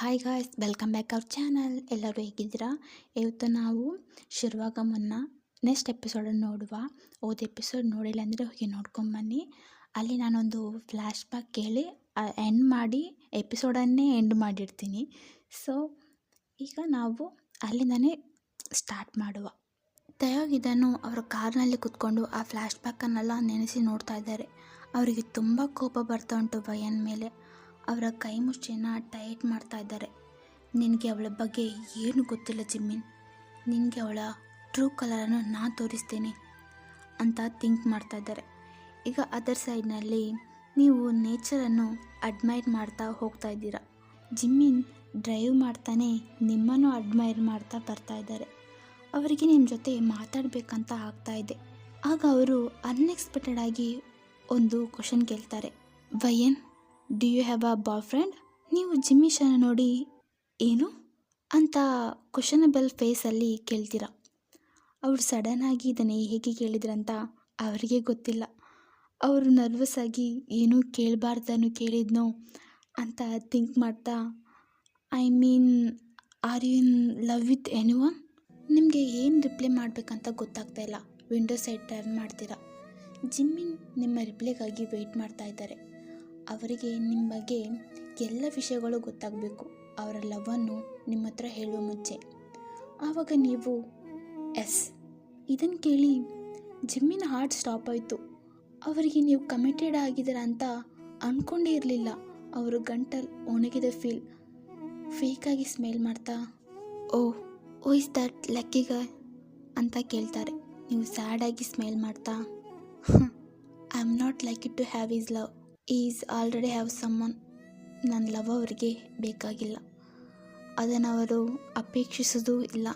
Hi guys welcome back ಅವ್ರ channel ಎಲ್ಲರೂ ಹೇಗಿದ್ದೀರಾ? ಇವತ್ತು ನಾವು ಶುರುವಾಗ ನೆಕ್ಸ್ಟ್ ಎಪಿಸೋಡನ್ನು ನೋಡುವ. ಓದ್ ಎಪಿಸೋಡ್ ನೋಡಿಲ್ಲ ಅಂದರೆ ಹೋಗಿ ನೋಡ್ಕೊಂಬನ್ನಿ ಅಲ್ಲಿ ನಾನೊಂದು ಫ್ಲ್ಯಾಶ್ ಬ್ಯಾಕ್ ಕೇಳಿ ಎಂಡ್ ಮಾಡಿ ಎಪಿಸೋಡನ್ನೇ ಎಂಡ್ ಮಾಡಿರ್ತೀನಿ. ಸೊ ಈಗ ನಾವು ಅಲ್ಲಿಂದನೇ ಸ್ಟಾರ್ಟ್ ಮಾಡುವ. ಇದನ್ನು ಅವರ ಕಾರ್ನಲ್ಲಿ ಕುತ್ಕೊಂಡು ಆ ಫ್ಲ್ಯಾಶ್ ಬ್ಯಾಕನ್ನೆಲ್ಲ ನೆನೆಸಿ ನೋಡ್ತಾ ಇದ್ದಾರೆ. ಅವರಿಗೆ ತುಂಬ ಕೋಪ ಬರ್ತಾ ಉಂಟು ಭಯನ ಮೇಲೆ. ಅವರ ಕೈ ಮುಷ್ಟಿನ ಟೈಟ್ ಮಾಡ್ತಾ ಇದ್ದಾರೆ. ನಿನಗೆ ಅವಳ ಬಗ್ಗೆ ಏನು ಗೊತ್ತಿಲ್ಲ ಜಿಮ್ಮಿನ್. ನಿನಗೆ ಅವಳ ಟ್ರೂ ಕಲರನ್ನು ನಾನು ತೋರಿಸ್ತೀನಿ ಅಂತ ಥಿಂಕ್ ಮಾಡ್ತಾ ಇದ್ದಾರೆ. ಈಗ ಅದರ್ ಸೈಡ್ನಲ್ಲಿ ನೀವು ನೇಚರನ್ನು ಅಡ್ಮೈರ್ ಮಾಡ್ತಾ ಹೋಗ್ತಾ ಇದ್ದೀರಾ. ಜಿಮ್ಮಿನ್ ಡ್ರೈವ್ ಮಾಡ್ತಾನೆ ನಿಮ್ಮನ್ನು ಅಡ್ಮೈರ್ ಮಾಡ್ತಾ ಬರ್ತಾ ಇದ್ದಾರೆ. ಅವರಿಗೆ ನಿಮ್ಮ ಜೊತೆ ಮಾತಾಡಬೇಕಂತ ಆಗ್ತಾ ಇದೆ. ಆಗ ಅವರು ಅನ್ಎಕ್ಸ್ಪೆಕ್ಟೆಡ್ ಆಗಿ ಒಂದು ಕ್ವಶನ್ ಕೇಳ್ತಾರೆ. ವಯನ್ do you have a boy friend ನೀವು ಜಿಮ್ಮಿ ಶಾನ ನೋಡಿ ಏನು ಅಂತ ಕ್ವಶನಬಲ್ ಫೇಸಲ್ಲಿ ಕೇಳ್ತೀರ. ಅವರು ಸಡನ್ನಾಗಿ ಇದನ್ನು ಹೇಗೆ ಕೇಳಿದ್ರಂತ ಅವರಿಗೆ ಗೊತ್ತಿಲ್ಲ. ಅವರು ನರ್ವಸ್ ಆಗಿ ಏನೂ ಕೇಳಬಾರ್ದನ್ನು ಕೇಳಿದ್ನೋ ಅಂತ ಥಿಂಕ್ ಮಾಡ್ತಾ I mean are you in love with any one ನಿಮಗೆ ಏನು ರಿಪ್ಲೈ ಮಾಡಬೇಕಂತ ಗೊತ್ತಾಗ್ತಾ ಇಲ್ಲ. ವಿಂಡೋ ಸೈಡ್ ಟರ್ನ್ ಮಾಡ್ತೀರಾ. ಜಿಮ್ಮಿನ್ ನಿಮ್ಮ ರಿಪ್ಲೈಗಾಗಿ ವೆಯ್ಟ್ ಮಾಡ್ತಾ ಇದ್ದಾರೆ. ಅವರಿಗೆ ನಿಮ್ಮ ಬಗ್ಗೆ ಎಲ್ಲ ವಿಷಯಗಳು ಗೊತ್ತಾಗಬೇಕು. ಅವರ ಲವನ್ನು ನಿಮ್ಮ ಹತ್ರ ಹೇಳುವ ಮುಂಚೆ. ಆವಾಗ ನೀವು, ಎಸ್. ಇದನ್ನು ಕೇಳಿ ಜಿಮ್ಮಿನ ಹಾರ್ಟ್ ಸ್ಟಾಪ್ ಆಯಿತು. ಅವರಿಗೆ ನೀವು ಕಮಿಟೆಡ್ ಆಗಿದ್ದೀರ ಅಂತ ಅಂದ್ಕೊಂಡೇ ಇರಲಿಲ್ಲ. ಅವರು ಗಂಟಲ್ ಒಣಗಿದ ಫೀಲ್ ಫೇಕಾಗಿ ಸ್ಮೆಲ್ ಮಾಡ್ತಾ ಓ ಓ ಇಸ್ ದಟ್ ಲಕ್ಕಿಗ ಅಂತ ಕೇಳ್ತಾರೆ. ನೀವು ಸ್ಯಾಡಾಗಿ ಸ್ಮೆಲ್ ಮಾಡ್ತಾ I am not like it to have is love is already have someone. ನನ್ನ ಲವ್ ಅವರಿಗೆ ಬೇಕಾಗಿಲ್ಲ. ಅದನ್ನು ಅವರು ಅಪೇಕ್ಷಿಸೋದೂ ಇಲ್ಲ.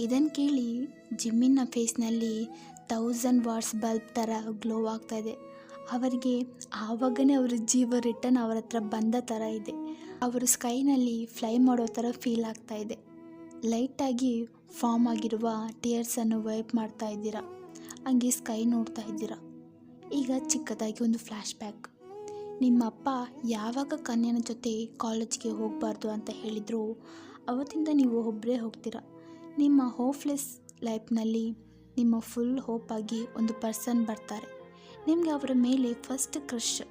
ಇದನ್ನು ಕೇಳಿ ಜಿಮ್ಮಿನ ಫೇಸ್ನಲ್ಲಿ ತೌಸಂಡ್ ವಾಟ್ಸ್ ಬಲ್ಬ್ ಥರ ಗ್ಲೋ ಆಗ್ತಾ ಇದೆ. ಅವರಿಗೆ ಆವಾಗನೇ ಅವರ ಜೀವ ರಿಟರ್ನ್ ಅವರ ಹತ್ರ ಬಂದ ಥರ ಇದೆ. ಅವರು ಸ್ಕೈನಲ್ಲಿ ಫ್ಲೈ ಮಾಡೋ ಥರ ಫೀಲ್ ಆಗ್ತಾ ಇದೆ. ಲೈಟಾಗಿ ಫಾರ್ಮ್ ಆಗಿರುವ ಟಿಯರ್ಸನ್ನು ವೈಪ್ ಮಾಡ್ತಾ ಇದ್ದೀರಾ? ಹಂಗೆ ಸ್ಕೈ ನೋಡ್ತಾ ಇದ್ದೀರಾ? ಈಗ ಚಿಕ್ಕದಾಗಿ ಒಂದು ಫ್ಲ್ಯಾಶ್ ಬ್ಯಾಕ್ ನಿಮ್ಮ ಅಪ್ಪ ಯಾವಾಗ ಕನ್ಯನ ಜೊತೆ ಕಾಲೇಜ್ಗೆ ಹೋಗಬಾರ್ದು ಅಂತ ಹೇಳಿದ್ರು, ಅವತ್ತಿಂದ ನೀವು ಒಬ್ಬರೇ ಹೋಗ್ತೀರ? ನಿಮ್ಮ ಹೋಪ್ಲೆಸ್ ಲೈಫ್ನಲ್ಲಿ ನಿಮ್ಮ ಫುಲ್ ಹೋಪಾಗಿ ಒಂದು ಪರ್ಸನ್ ಬರ್ತಾರೆ. ನಿಮಗೆ ಅವರ ಮೇಲೆ ಫಸ್ಟ್ ಕ್ರಶ್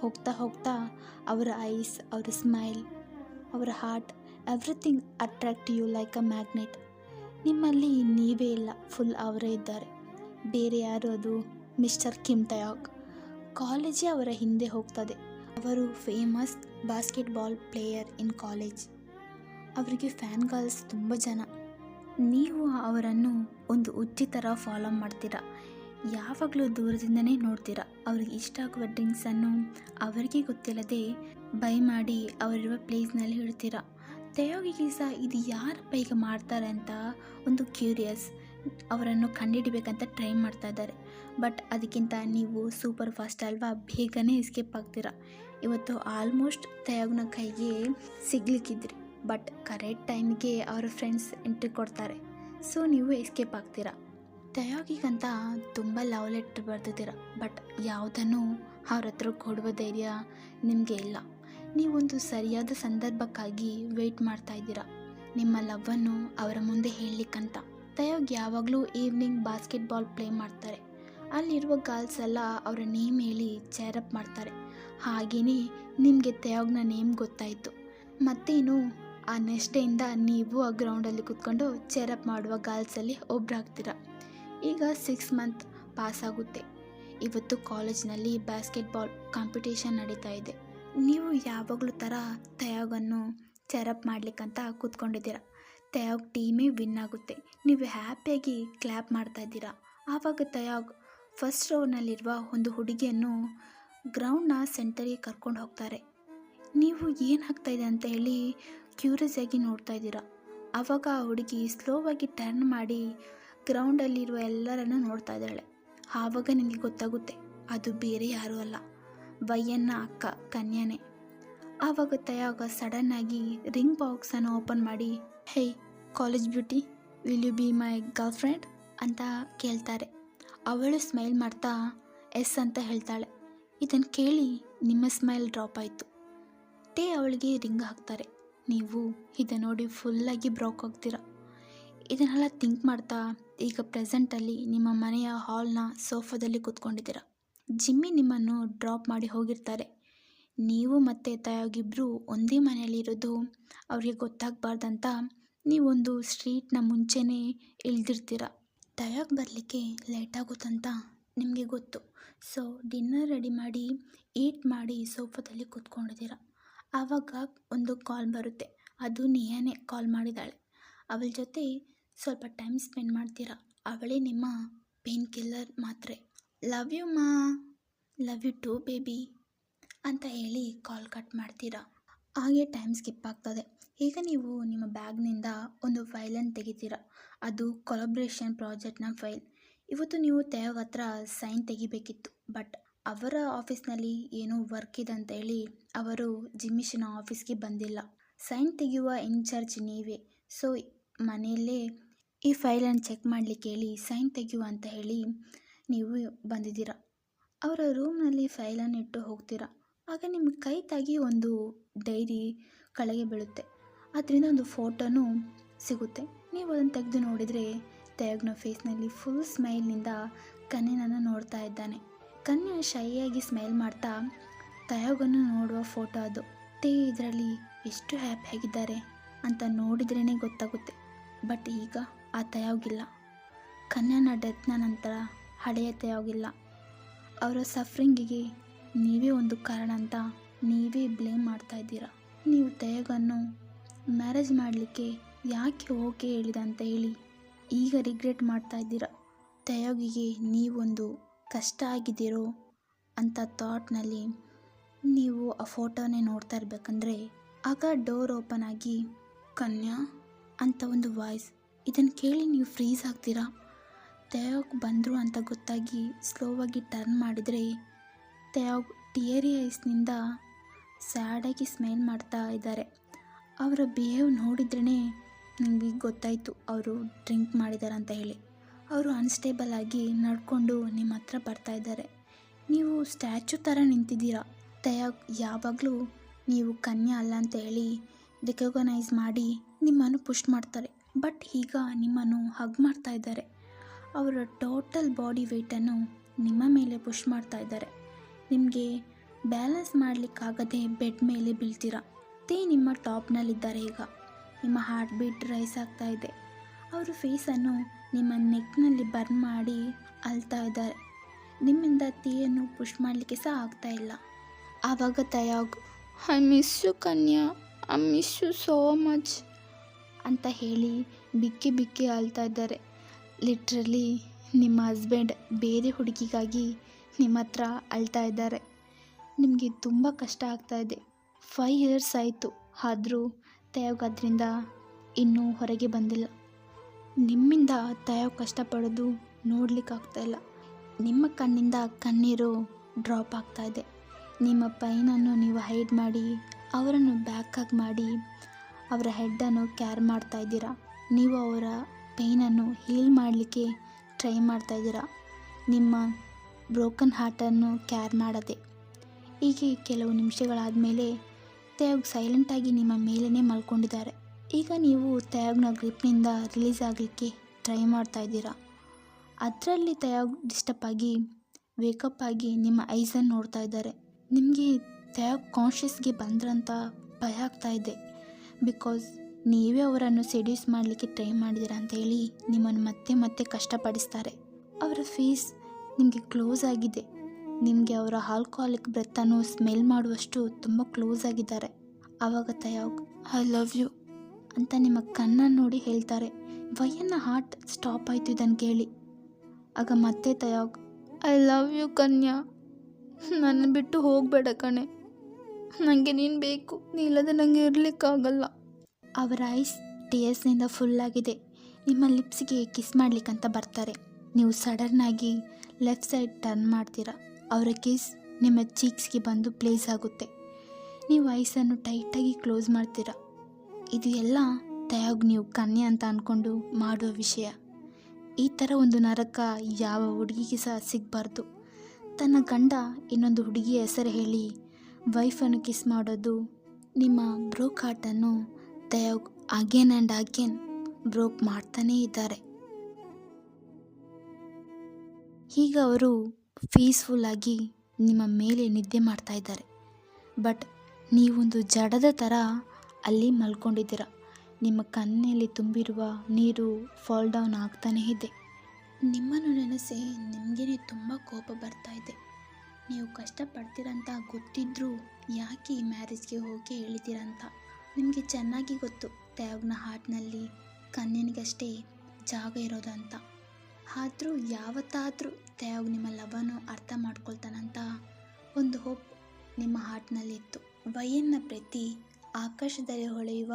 ಹೋಗ್ತಾ ಹೋಗ್ತಾ ಅವರ ಐಸ್, ಅವರ ಸ್ಮೈಲ್, ಅವರ heart, everything attract you like a magnet. ನಿಮ್ಮಲ್ಲಿ ನೀವೇ ಇಲ್ಲ, ಫುಲ್ ಅವರೇ ಇದ್ದಾರೆ. ಬೇರೆ ಯಾರು ಅದು ಮಿಸ್ಟರ್ ಕಿಮ್ ತಯಾಗ್. ಕಾಲೇಜೇ ಅವರ ಹಿಂದೆ ಹೋಗ್ತದೆ. ಅವರು famous basketball player in college ಅವರಿಗೆ ಫ್ಯಾನ್ ಗರ್ಲ್ಸ್ ತುಂಬ ಜನ. ನೀವು ಅವರನ್ನು ಒಂದು ಹುಚ್ಚಿ ಥರ ಫಾಲೋ ಮಾಡ್ತೀರಾ? ಯಾವಾಗಲೂ ದೂರದಿಂದನೇ ನೋಡ್ತೀರಾ? ಅವ್ರಿಗೆ ಇಷ್ಟ ಆಗುವ ಡ್ರಿಂಕ್ಸನ್ನು ಅವರಿಗೆ ಗೊತ್ತಿಲ್ಲದೆ ಬೈ ಮಾಡಿ ಅವರಿರುವ ಪ್ಲೇಸ್ನಲ್ಲಿ ಇಡ್ತೀರಾ? ತಯೋಗಿಗೆ ಸಹ ಇದು ಯಾರಪ್ಪ ಈಗ ಮಾಡ್ತಾರೆ ಅಂತ ಒಂದು ಕ್ಯೂರಿಯಸ್ ಅವರನ್ನು ಕಂಡುಹಿಡಿಬೇಕಂತ ಟ್ರೈ ಮಾಡ್ತಾ ಇದ್ದಾರೆ. ಬಟ್ ಅದಕ್ಕಿಂತ ನೀವು ಸೂಪರ್ ಫಾಸ್ಟ್ ಅಲ್ವಾ? ಬೇಗನೆ ಎಸ್ಕೇಪ್ ಆಗ್ತೀರಾ? ಇವತ್ತು ಆಲ್ಮೋಸ್ಟ್ ತಯಾಗ್ನ ಕೈಗೆ ಸಿಗ್ಲಿಕ್ಕಿದ್ರಿ. ಬಟ್ ಕರೆಕ್ಟ್ ಟೈಮ್ಗೆ ಅವರ ಫ್ರೆಂಡ್ಸ್ ಎಂಟ್ರಿ ಕೊಡ್ತಾರೆ. ಸೊ ನೀವು ಎಸ್ಕೇಪ್ ಆಗ್ತೀರಾ? ತಯಾಗಿಗಂತ ತುಂಬ ಲವ್ ಲೆಟ್ರ್ ಬರ್ತಿದ್ದೀರ? ಬಟ್ ಯಾವುದನ್ನು ಅವ್ರ ಹತ್ರ ಕೊಡುವ ಧೈರ್ಯ ನಿಮಗೆ ಇಲ್ಲ. ನೀವೊಂದು ಸರಿಯಾದ ಸಂದರ್ಭಕ್ಕಾಗಿ ವೆಯ್ಟ್ ಮಾಡ್ತಾ ಇದ್ದೀರಾ? ನಿಮ್ಮ ಲವ್ವನ್ನು ಅವರ ಮುಂದೆ ಹೇಳಲಿಕ್ಕಂತ. ತಯಾಗ್ ಯಾವಾಗಲೂ ಈವ್ನಿಂಗ್ ಬಾಸ್ಕೆಟ್ಬಾಲ್ ಪ್ಲೇ ಮಾಡ್ತಾರೆ. ಅಲ್ಲಿರುವ ಗರ್ಲ್ಸ್ ಎಲ್ಲ ಅವರ ನೇಮ್ ಹೇಳಿ ಚೇರಪ್ ಮಾಡ್ತಾರೆ. ಹಾಗೆಯೇ ನಿಮಗೆ ತಯಾಗ್ನ ನೇಮ್ ಗೊತ್ತಾಯಿತು. ಮತ್ತೇನು, ಆ ನೆಷ್ಟೆಯಿಂದ ನೀವು ಆ ಗ್ರೌಂಡಲ್ಲಿ ಕೂತ್ಕೊಂಡು ಚೇರಪ್ ಮಾಡುವ ಗರ್ಲ್ಸಲ್ಲಿ ಒಬ್ಬರಾಗ್ತೀರ ಈಗ ಸಿಕ್ಸ್ ಮಂತ್ ಪಾಸ್ ಆಗುತ್ತೆ. ಇವತ್ತು ಕಾಲೇಜ್ನಲ್ಲಿ ಬ್ಯಾಸ್ಕೆಟ್ಬಾಲ್ ಕಾಂಪಿಟೇಷನ್ ನಡೀತಾ ಇದೆ. ನೀವು ಯಾವಾಗಲೂ ಥರ ತಯಾಗನ್ನು ಚೇರಪ್ ಮಾಡ್ಲಿಕ್ಕಂತ ಕೂತ್ಕೊಂಡಿದ್ದೀರ? ತಯಾಗ್ ಟೀಮೇ ವಿನ್ ಆಗುತ್ತೆ. ನೀವು ಹ್ಯಾಪಿಯಾಗಿ ಕ್ಲ್ಯಾಪ್ ಮಾಡ್ತಾ ಇದ್ದೀರಾ? ಆವಾಗ ತಯಾಗ್ ಫಸ್ಟ್ ರೌಂಡ್ನಲ್ಲಿರುವ ಒಂದು ಹುಡುಗಿಯನ್ನು ಗ್ರೌಂಡ್ನ ಸೆಂಟರಿಗೆ ಕರ್ಕೊಂಡು ಹೋಗ್ತಾರೆ. ನೀವು ಏನು ಆಗ್ತಾಯಿದೆ ಅಂತ ಹೇಳಿ ಕ್ಯೂರಿಯಸ್ ಆಗಿ ನೋಡ್ತಾ ಇದ್ದೀರಾ. ಆವಾಗ ಆ ಹುಡುಗಿ ಸ್ಲೋವಾಗಿ ಟರ್ನ್ ಮಾಡಿ ಗ್ರೌಂಡಲ್ಲಿರುವ ಎಲ್ಲರನ್ನು ನೋಡ್ತಾ ಇದ್ದಾಳೆ. ಆವಾಗ ನಿಮಗೆ ಗೊತ್ತಾಗುತ್ತೆ. ಅದು ಬೇರೆ ಯಾರೂ ಅಲ್ಲ. ವಯ್ಯನ್ನ ಅಕ್ಕ, ಕನ್ಯಾನೆ. ಆವಾಗ ತಯಾಗ ಸಡನ್ನಾಗಿ ರಿಂಗ್ ಬಾಕ್ಸನ್ನು ಓಪನ್ ಮಾಡಿ hey college beauty will you be my girl friend ಅಂತ ಕೇಳ್ತಾರೆ. ಅವಳು ಸ್ಮೈಲ್ ಮಾಡ್ತಾ ಎಸ್ ಅಂತ ಹೇಳ್ತಾಳೆ. ಇದನ್ನು ಕೇಳಿ ನಿಮ್ಮ ಸ್ಮೈಲ್ ಡ್ರಾಪ್ ಆಯಿತು. ಟೇ ಅವಳಿಗೆ ರಿಂಗ್ ಹಾಕ್ತಾರೆ. ನೀವು ಇದನ್ನು ನೋಡಿ ಫುಲ್ಲಾಗಿ ಬ್ರೋಕ್ ಹೋಗ್ತೀರ ಇದನ್ನೆಲ್ಲ ಥಿಂಕ್ ಮಾಡ್ತಾ, ಈಗ ಪ್ರೆಸೆಂಟಲ್ಲಿ ನಿಮ್ಮ ಮನೆಯ ಹಾಲ್ನ ಸೋಫಾದಲ್ಲಿ ಕೂತ್ಕೊಂಡಿದ್ದೀರ. ಜಿಮ್ಮಿ ನಿಮ್ಮನ್ನು ಡ್ರಾಪ್ ಮಾಡಿ ಹೋಗಿರ್ತಾರೆ. ನೀವು ಮತ್ತು ತಾಯಿಗಿಬ್ಬರು ಒಂದೇ ಮನೆಯಲ್ಲಿರೋದು ಅವ್ರಿಗೆ ಗೊತ್ತಾಗಬಾರ್ದಂತ ನೀವೊಂದು ಸ್ಟ್ರೀಟ್ನ ಮುಂಚೆನೇ ಇಳ್ದಿರ್ತೀರ. ತಯಾಗ್ ಬರಲಿಕ್ಕೆ ಲೇಟ್ ಆಗುತ್ತಂತ ನಿಮಗೆ ಗೊತ್ತು. ಸೊ, ಡಿನ್ನರ್ ರೆಡಿ ಮಾಡಿ, ಈಟ್ ಮಾಡಿ ಸೋಫಾದಲ್ಲಿ ಕೂತ್ಕೊಂಡಿದ್ದೀರ. ಆವಾಗ ಒಂದು ಕಾಲ್ ಬರುತ್ತೆ. ಅದು ನಿಯಾನೇ ಕಾಲ್ ಮಾಡಿದ್ದಾಳೆ ಅವಳ ಜೊತೆ ಸ್ವಲ್ಪ ಟೈಮ್ ಸ್ಪೆಂಡ್ ಮಾಡ್ತೀರಾ? ಅವಳೇ ನಿಮ್ಮ ಪೇನ್ ಕಿಲ್ಲರ್ ಮಾತ್ರೆ. Love you ma. Love you too, baby. ಅಂತ ಹೇಳಿ ಕಾಲ್ ಕಟ್ ಮಾಡ್ತೀರಾ? ಹಾಗೆ ಟೈಮ್ ಸ್ಕಿಪ್ ಆಗ್ತದೆ. ಈಗ ನೀವು ನಿಮ್ಮ ಬ್ಯಾಗ್ನಿಂದ ಒಂದು ಫೈಲನ್ನು ತೆಗಿತೀರಾ? ಅದು ಕೊಲಬ್ರೇಷನ್ ಪ್ರಾಜೆಕ್ಟ್ನ ಫೈಲ್. ಇವತ್ತು ನೀವು ತೇವ್ ಹತ್ರ ಸೈನ್ ತೆಗಿಬೇಕಿತ್ತು. ಬಟ್ ಅವರ ಆಫೀಸ್ನಲ್ಲಿ ಏನೋ ವರ್ಕ್ ಇದೆ ಅಂತ ಹೇಳಿ ಅವರು ಜಿಮ್ಮಿಷನ್ ಆಫೀಸ್ಗೆ ಬಂದಿಲ್ಲ. ಸೈನ್ ತೆಗೆಯುವ ಇನ್ಚಾರ್ಜ್ ನೀವೇ. ಸೊ, ಮನೆಯಲ್ಲೇ ಈ ಫೈಲನ್ನು ಚೆಕ್ ಮಾಡಲಿಕ್ಕೆ ಹೇಳಿ ಸೈನ್ ತೆಗೆಯುವ ಅಂತ ಹೇಳಿ ನೀವು ಬಂದಿದ್ದೀರಾ? ಅವರ ರೂಮ್ನಲ್ಲಿ ಫೈಲನ್ನು ಇಟ್ಟು ಹೋಗ್ತೀರಾ? ಆಗ ನಿಮ್ಮ ಕೈ ತಾಗಿ ಒಂದು ಡೈರಿ ಕಳೆಗೆ ಬೀಳುತ್ತೆ. ಅದರಿಂದ ಒಂದು ಫೋಟೋನೂ ಸಿಗುತ್ತೆ. ನೀವು ಅದನ್ನು ತೆಗೆದು ನೋಡಿದರೆ ತೆಗ್ನ ಫೇಸ್ನಲ್ಲಿ ಫುಲ್ ಸ್ಮೈಲ್ನಿಂದ ಕನ್ಯನನ್ನು ನೋಡ್ತಾ ಇದ್ದಾನೆ. ಕನ್ಯ ಶೈಯಾಗಿ ಸ್ಮೈಲ್ ಮಾಡ್ತಾ ತಯೋಗನ್ನು ನೋಡುವ ಫೋಟೋ ಅದು. ತೇ ಇದರಲ್ಲಿ ಎಷ್ಟು ಹ್ಯಾಪಿಯಾಗಿದ್ದಾರೆ ಅಂತ ನೋಡಿದ್ರೇ ಗೊತ್ತಾಗುತ್ತೆ. ಬಟ್ ಈಗ ಆ ತಯಾಗಿಲ್ಲ. ಕನ್ಯನ ಡೆತ್ನ ನಂತರ ಹಳೆಯ ತಯಾಗಿಲ್ಲ. ಅವರ ಸಫರಿಂಗಿಗೆ ನೀವೇ ಒಂದು ಕಾರಣ ಅಂತ ನೀವೇ ಬ್ಲೇಮ್ ಮಾಡ್ತಾ ಇದ್ದೀರಾ? ನೀವು ತಯಗನ್ನು ಮ್ಯಾರೇಜ್ ಮಾಡಲಿಕ್ಕೆ ಯಾಕೆ ಓಕೆ ಹೇಳಿದ ಅಂತ ಹೇಳಿ ಈಗ ರಿಗ್ರೆಟ್ ಮಾಡ್ತಾ ಇದ್ದೀರಾ? ತಯೋಗಿಗೆ ನೀವೊಂದು ಕಷ್ಟ ಆಗಿದ್ದೀರೋ ಅಂತ ಥಾಟ್ನಲ್ಲಿ ನೀವು ಆ ಫೋಟೋನೇ ನೋಡ್ತಾ ಇರಬೇಕಂದ್ರೆ ಆಗ ಡೋರ್ ಓಪನ್ ಆಗಿ, ಕನ್ಯಾ ಅಂತ ಒಂದು ವಾಯ್ಸ್ ಇದನ್ನು ಕೇಳಿ ನೀವು ಫ್ರೀಸ್ ಆಗ್ತೀರಾ? ತಯೋಗ್ ಬಂದರು ಅಂತ ಗೊತ್ತಾಗಿ ಸ್ಲೋವಾಗಿ ಟರ್ನ್ ಮಾಡಿದರೆ ತಯಾಗ್ ಟಿಯರಿ ಐಸ್ನಿಂದ ಸ್ಯಾಡಾಗಿ ಸ್ಮೈಲ್ ಮಾಡ್ತಾ ಇದ್ದಾರೆ. ಅವರ ಬಿಹೇವ್ ನೋಡಿದ್ರೇ ನಿಮಗೆ ಗೊತ್ತಾಯಿತು ಅವರು ಡ್ರಿಂಕ್ ಮಾಡಿದ್ದಾರೆ ಅಂತ ಹೇಳಿ. ಅವರು ಅನ್ಸ್ಟೇಬಲ್ ಆಗಿ ನಡ್ಕೊಂಡು ನಿಮ್ಮ ಹತ್ರ ಬರ್ತಾ ಇದ್ದಾರೆ. ನೀವು ಸ್ಟ್ಯಾಚು ಥರ ನಿಂತಿದ್ದೀರಾ? ತಯಾಗ್ ಯಾವಾಗಲೂ ನೀವು ಕನ್ಯಾ ಅಲ್ಲ ಅಂತ ಹೇಳಿ ರಿಕಗ್ನೈಸ್ ಮಾಡಿ ನಿಮ್ಮನ್ನು ಪುಷ್ ಮಾಡ್ತಾರೆ. ಬಟ್ ಈಗ ನಿಮ್ಮನ್ನು ಹಗ್ ಮಾಡ್ತಾ ಇದ್ದಾರೆ. ಅವರ ಟೋಟಲ್ ಬಾಡಿ ವೆಯ್ಟನ್ನು ನಿಮ್ಮ ಮೇಲೆ ಪುಷ್ ಮಾಡ್ತಾ ಇದ್ದಾರೆ. ನಿಮಗೆ ಬ್ಯಾಲೆನ್ಸ್ ಮಾಡಲಿಕ್ಕಾಗದೆ ಬೆಡ್ ಮೇಲೆ ಬೀಳ್ತೀರಾ? ತೇ, ನಿಮ್ಮ ಟಾಪ್ನಲ್ಲಿದ್ದಾರೆ ಈಗ. ನಿಮ್ಮ ಹಾರ್ಟ್ ಬೀಟ್ ರೈಸ್ ಆಗ್ತಾ ಇದೆ. ಅವರ ಫೇಸನ್ನು ನಿಮ್ಮ ನೆಕ್ನಲ್ಲಿ ಬರ್ನ್ ಮಾಡಿ ಅಳ್ತಾ ಇದ್ದಾರೆ. ನಿಮ್ಮಿಂದ ತೀಯನ್ನು ಪುಷ್ ಮಾಡಲಿಕ್ಕೆ ಸಹ ಆಗ್ತಾ ಇಲ್ಲ. ಆವಾಗ ತಯಾಗ್, I miss you, Kanya. I miss you so much ಅಂತ ಹೇಳಿ ಬಿಕ್ಕಿ ಬಿಕ್ಕಿ ಅಳ್ತಾ ಇದ್ದಾರೆ. ಲಿಟ್ರಲಿ, ನಿಮ್ಮ ಹಸ್ಬೆಂಡ್ ಬೇರೆ ಹುಡುಗಿಗಾಗಿ ನಿಮ್ಮ ಹತ್ರ ಅಳ್ತಾ ಇದ್ದಾರೆ. ನಿಮಗೆ ತುಂಬ ಕಷ್ಟ ಆಗ್ತಾ ಇದೆ. ಫೈವ್ ಇಯರ್ಸ್ ಆಯಿತು. ಆದರೂ ತಯಾಗ್ ಅದರಿಂದ ಇನ್ನೂ ಹೊರಗೆ ಬಂದಿಲ್ಲ. ನಿಮ್ಮಿಂದ ತಯೋಗ ಕಷ್ಟಪಡೋದು ನೋಡ್ಲಿಕ್ಕಾಗ್ತಾ ಇಲ್ಲ. ನಿಮ್ಮ ಕಣ್ಣಿಂದ ಕಣ್ಣೀರು ಡ್ರಾಪ್ ಆಗ್ತಾ ಇದೆ. ನಿಮ್ಮ ಪೈನನ್ನು ನೀವು ಹೈಡ್ ಮಾಡಿ, ಅವರನ್ನು ಬ್ಯಾಕಾಗಿ ಮಾಡಿ, ಅವರ ಹೆಡ್ಡನ್ನು ಕ್ಯಾರ್ ಮಾಡ್ತಾ ಇದ್ದೀರಾ? ನೀವು ಅವರ ಪೈನನ್ನು ಹೀಲ್ ಮಾಡಲಿಕ್ಕೆ ಟ್ರೈ ಮಾಡ್ತಾ ಇದ್ದೀರಾ? ನಿಮ್ಮ ಬ್ರೋಕನ್ ಹಾರ್ಟನ್ನು ಕ್ಯಾರ್ ಮಾಡದೆ. ಹೀಗೆ ಕೆಲವು ನಿಮಿಷಗಳಾದ ಮೇಲೆ ತಯಾಗ್ ಸೈಲೆಂಟಾಗಿ ನಿಮ್ಮ ಮೇಲೇ ಮಲ್ಕೊಂಡಿದ್ದಾರೆ. ಈಗ ನೀವು ತಯಾಗ್ನ ಗ್ರಿಪ್ನಿಂದ ರಿಲೀಸ್ ಆಗಲಿಕ್ಕೆ ಟ್ರೈ ಮಾಡ್ತಾ ಇದ್ದೀರಾ? ಅದರಲ್ಲಿ ತಯಾಗ್ ಡಿಸ್ಟರ್ಬ್ ಆಗಿ ವೇಕಪ್ ಆಗಿ ನಿಮ್ಮ ಐಸನ್ನು ನೋಡ್ತಾ ಇದ್ದಾರೆ. ನಿಮಗೆ ತಯಾಗ್ ಕಾನ್ಷಿಯಸ್ಗೆ ಬಂದ್ರಂತ ಭಯ ಆಗ್ತಾ ಇದೆ. ಬಿಕಾಸ್ ನೀವೇ ಅವರನ್ನು ಸೆಡ್ಯೂಸ್ ಮಾಡಲಿಕ್ಕೆ ಟ್ರೈ ಮಾಡಿದ್ದೀರಾ ಅಂತ ಹೇಳಿ ನಿಮ್ಮನ್ನು ಮತ್ತೆ ಮತ್ತೆ ಕಷ್ಟಪಡಿಸ್ತಾರೆ. ಅವರ ಫೇಸ್ ನಿಮಗೆ ಕ್ಲೋಸ್ ಆಗಿದೆ. ನಿಮಗೆ ಅವರ ಆಲ್ಕೋಹಾಲಿಕ್ ಬ್ರೆತ್ತನ್ನು ಸ್ಮೆಲ್ ಮಾಡುವಷ್ಟು ತುಂಬ ಕ್ಲೋಸ್ ಆಗಿದ್ದಾರೆ. ಆವಾಗ ತಯಾಗ್, ಐ ಲವ್ ಯು ಅಂತ ನಿಮ್ಮ ಕಣ್ಣನ್ನು ನೋಡಿ ಹೇಳ್ತಾರೆ. ವಯ್ಯನ ಹಾರ್ಟ್ ಸ್ಟಾಪ್ ಆಯಿತು ಇದನ್ನು ಕೇಳಿ. ಆಗ ಮತ್ತೆ ತಯಾಗ್, ಐ ಲವ್ ಯು ಕನ್ಯಾ ನನ್ನ ಬಿಟ್ಟು ಹೋಗಬೇಡ ಕಣೆ. ನನಗೆ ನೀನು ಬೇಕು, ನೀ ಇಲ್ಲದೆ ನನಗೆ ಇರಲಿಕ್ಕಾಗಲ್ಲ ಅವರ ಐಸ್ ಟೇರ್ಸ್ನಿಂದ ಫುಲ್ಲಾಗಿದೆ ನಿಮ್ಮ ಲಿಪ್ಸ್ಗೆ ಕಿಸ್ ಮಾಡಲಿಕ್ಕಂತ ಬರ್ತಾರೆ. ನೀವು ಸಡನ್ನಾಗಿ ಲೆಫ್ಟ್ ಸೈಡ್ ಟರ್ನ್ ಮಾಡ್ತೀರಾ? ಅವರ ಕಿಸ್ ನಿಮ್ಮ ಚೀಕ್ಸ್ಗೆ ಬಂದು ಪ್ಲೇಸ್ ಆಗುತ್ತೆ. ನೀವು ಐಸನ್ನು ಟೈಟಾಗಿ ಕ್ಲೋಸ್ ಮಾಡ್ತೀರಾ? ಇದು ಎಲ್ಲ ತಯಾಗ್ ನೀವು ಕನ್ಯೆ ಅಂತ ಅಂದ್ಕೊಂಡು ಮಾಡುವ ವಿಷಯ. ಈ ಥರ ಒಂದು ನರಕ ಯಾವ ಹುಡುಗಿಗೆ ಸಹ ಸಿಗಬಾರ್ದು. ತನ್ನ ಗಂಡ ಇನ್ನೊಂದು ಹುಡುಗಿಯ ಹೆಸರು ಹೇಳಿ ವೈಫನ್ನು ಕಿಸ್ ಮಾಡೋದು ನಿಮ್ಮ ಬ್ರೋಕ್ ಹಾರ್ಟನ್ನು ತಯಾಗ್ ಅಗೇನ್ ಆ್ಯಂಡ್ ಅಗೇನ್ ಬ್ರೋಕ್ ಮಾಡ್ತಾನೇ ಇದ್ದಾರೆ. ಈಗ ಅವರು ಪೀಸ್ಫುಲ್ಲಾಗಿ ನಿಮ್ಮ ಮೇಲೆ ನಿದ್ದೆ ಮಾಡ್ತಾ ಇದ್ದಾರೆ. ಬಟ್ ನೀವೊಂದು ಜಡದ ಥರ ಅಲ್ಲಿ ಮಲ್ಕೊಂಡಿದ್ದೀರ. ನಿಮ್ಮ ಕಣ್ಣಲ್ಲಿ ತುಂಬಿರುವ ನೀರು ಫಾಲ್ ಡೌನ್ ಆಗ್ತಾನೇ ಇದೆ. ನಿಮ್ಮನ್ನು ನೆನೆಸಿ ನಿಮಗೇ ತುಂಬ ಕೋಪ ಬರ್ತಾ ಇದೆ. ನೀವು ಕಷ್ಟಪಡ್ತೀರಂತ ಗೊತ್ತಿದ್ದರೂ ಯಾಕೆ ಈ ಮ್ಯಾರೇಜ್ಗೆ ಹೋಗಿ ಹೇಳಿದ್ದೀರಂತ ನಿಮಗೆ ಚೆನ್ನಾಗಿ ಗೊತ್ತು. ತ್ಯಾಗ್ನ ಹಾರ್ಟ್ನಲ್ಲಿ ಕಣ್ಣಿನಿಗಷ್ಟೇ ಜಾಗ ಇರೋದಂತ ಆದರೂ ಯಾವತ್ತಾದರೂ ತ್ಯಾಗ್ ನಿಮ್ಮ ಲವನು ಅರ್ಥ ಮಾಡ್ಕೊಳ್ತಾನಂತ ಒಂದು ಹೋಪ್ ನಿಮ್ಮ ಹಾರ್ಟ್ನಲ್ಲಿತ್ತು. ವಯನ್ನ ಪ್ರತಿ ಆಕಾಶದಲ್ಲಿ ಹೊಳೆಯುವ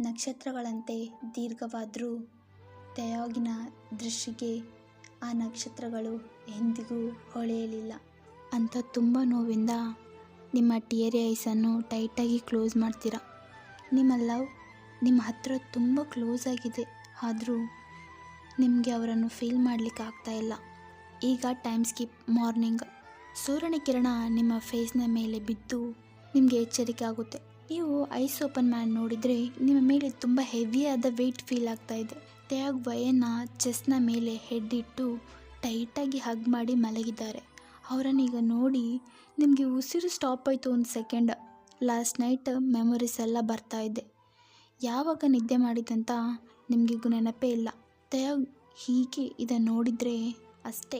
ನಕ್ಷತ್ರಗಳಂತೆ ದೀರ್ಘವಾದರೂ ತಯಾಗಿನ ದೃಷ್ಟಿಗೆ ಆ ನಕ್ಷತ್ರಗಳು ಎಂದಿಗೂ ಹೊಳೆಯಲಿಲ್ಲ. ಅಂತ ತುಂಬ ನೋವಿಂದ ನಿಮ್ಮ ಟಿಯರಿ ಐಸನ್ನು ಟೈಟಾಗಿ ಕ್ಲೋಸ್ ಮಾಡ್ತೀರಾ? ನಿಮ್ಮ ಲವ್ ನಿಮ್ಮ ಹತ್ರ ತುಂಬ ಕ್ಲೋಸ್ ಆಗಿದೆ. ಆದರೂ ನಿಮಗೆ ಅವರನ್ನು ಫೀಲ್ ಮಾಡಲಿಕ್ಕೆ ಆಗ್ತಾ ಇಲ್ಲ. ಈಗ ಟೈಮ್ ಸ್ಕಿಪ್ ಮಾರ್ನಿಂಗ್ ಸೂರ್ಯನ ಕಿರಣ ನಿಮ್ಮ ಫೇಸ್ನ ಮೇಲೆ ಬಿದ್ದು ನಿಮಗೆ ಎಚ್ಚರಿಕೆ ಆಗುತ್ತೆ. ನೀವು ಐಸ್ ಓಪನ್ ಮ್ಯಾನ್ ನೋಡಿದರೆ ನಿಮ್ಮ ಮೇಲೆ ತುಂಬ ಹೆವಿಯಾದ ವೆಯ್ಟ್ ಫೀಲ್ ಆಗ್ತಾ ಇದೆ. ತ್ಯಾಗ್ ವಯನ ಚೆಸ್ನ ಮೇಲೆ ಹೆಡ್ ಇಟ್ಟು ಟೈಟಾಗಿ ಹಗ್ ಮಾಡಿ ಮಲಗಿದ್ದಾರೆ. ಅವರನ್ನೀಗ ನೋಡಿ ನಿಮಗೆ ಉಸಿರು ಸ್ಟಾಪ್ ಆಯಿತು ಒಂದು ಸೆಕೆಂಡ್ ಲಾಸ್ಟ್ ನೈಟ್ ಮೆಮೊರೀಸ್ ಎಲ್ಲ ಬರ್ತಾ ಇದೆ. ಯಾವಾಗ ನಿದ್ದೆ ಮಾಡಿದಂತ ನಿಮಗಿಗೂ ನೆನಪೇ ಇಲ್ಲ. ತ್ಯಾಗ್ ಹೀಗೆ ಇದನ್ನು ನೋಡಿದರೆ ಅಷ್ಟೇ.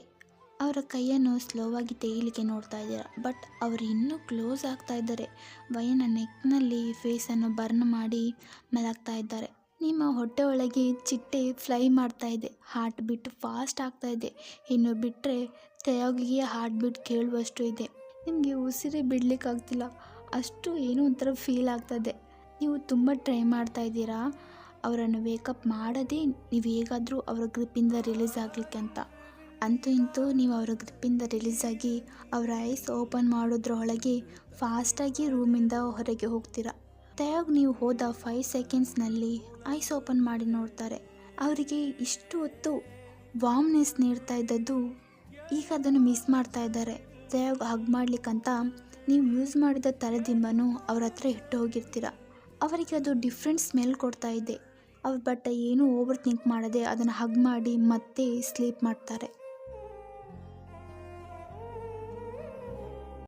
ಅವರ ಕೈಯನ್ನು ಸ್ಲೋವಾಗಿ ತೆಗಿಲಿಕ್ಕೆ ನೋಡ್ತಾ ಇದ್ದೀರ. ಬಟ್ ಅವರು ಇನ್ನೂ ಕ್ಲೋಸ್ ಆಗ್ತಾ ಇದ್ದಾರೆ. ವಯನ ನೆಕ್ನಲ್ಲಿ ಫೇಸನ್ನು ಬರ್ನ್ ಮಾಡಿ ಮಲಗ್ತಾ ಇದ್ದಾರೆ. ನಿಮ್ಮ ಹೊಟ್ಟೆ ಒಳಗೆ ಚಿಟ್ಟೆ ಫ್ಲೈ ಮಾಡ್ತಾ ಇದೆ. ಹಾರ್ಟ್ ಬಿಟ್ ಫಾಸ್ಟ್ ಆಗ್ತಾ ಇದೆ. ಇನ್ನು ಬಿಟ್ಟರೆ ತಯಾಗಿಗೆ ಹಾರ್ಟ್ ಬಿಟ್ ಕೇಳುವಷ್ಟು ಇದೆ. ನಿಮಗೆ ಉಸಿರೇ ಬಿಡಲಿಕ್ಕಾಗ್ತಿಲ್ಲ. ಅಷ್ಟು ಏನೋ ಒಂಥರ ಫೀಲ್ ಆಗ್ತದೆ ನೀವು ತುಂಬ ಟ್ರೈ ಮಾಡ್ತಾ ಇದ್ದೀರಾ? ಅವರನ್ನು ವೇಕಪ್ ಮಾಡದೇ ನೀವು ಹೇಗಾದರೂ ಅವರ ಗ್ರಿಪ್ಪಿಂದ ರಿಲೀಸ್ ಆಗಲಿಕ್ಕೆ ಅಂತ. ಅಂತೂ ಇಂತೂ ನೀವು ಅವರ ಗ್ರಿಪ್ಪಿಂದ ರಿಲೀಸ್ ಆಗಿ ಅವರ ಐಸ್ ಓಪನ್ ಮಾಡೋದ್ರೊಳಗೆ ಫಾಸ್ಟಾಗಿ ರೂಮಿಂದ ಹೊರಗೆ ಹೋಗ್ತೀರ. ತಯಾಗಿ ನೀವು ಹೋದ ಫೈವ್ ಸೆಕೆಂಡ್ಸ್ನಲ್ಲಿ ಐಸ್ ಓಪನ್ ಮಾಡಿ ನೋಡ್ತಾರೆ. ಅವರಿಗೆ ಇಷ್ಟು ಹೊತ್ತು ವಾಮ್ನೆಸ್ ನೀಡ್ತಾ ಇದ್ದದ್ದು ಈಗ ಅದನ್ನು ಮಿಸ್ ಮಾಡ್ತಾ ಇದ್ದಾರೆ. ತಯಾಗಿ ಹಗ್ ಮಾಡ್ಲಿಕ್ಕಂತ ನೀವು ಯೂಸ್ ಮಾಡಿದ ತಲೆದಿಂಬನೂ ಅವ್ರ ಹತ್ರ ಇಟ್ಟು ಹೋಗಿರ್ತೀರ. ಅವರಿಗೆ ಅದು ಡಿಫ್ರೆಂಟ್ ಸ್ಮೆಲ್ ಕೊಡ್ತಾ ಇದೆ. ಬಟ್ ಏನು ಓವರ್ ಥಿಂಕ್ ಮಾಡದೆ ಅದನ್ನು ಹಗ್ ಮಾಡಿ ಮತ್ತೆ ಸ್ಲೀಪ್ ಮಾಡ್ತಾರೆ.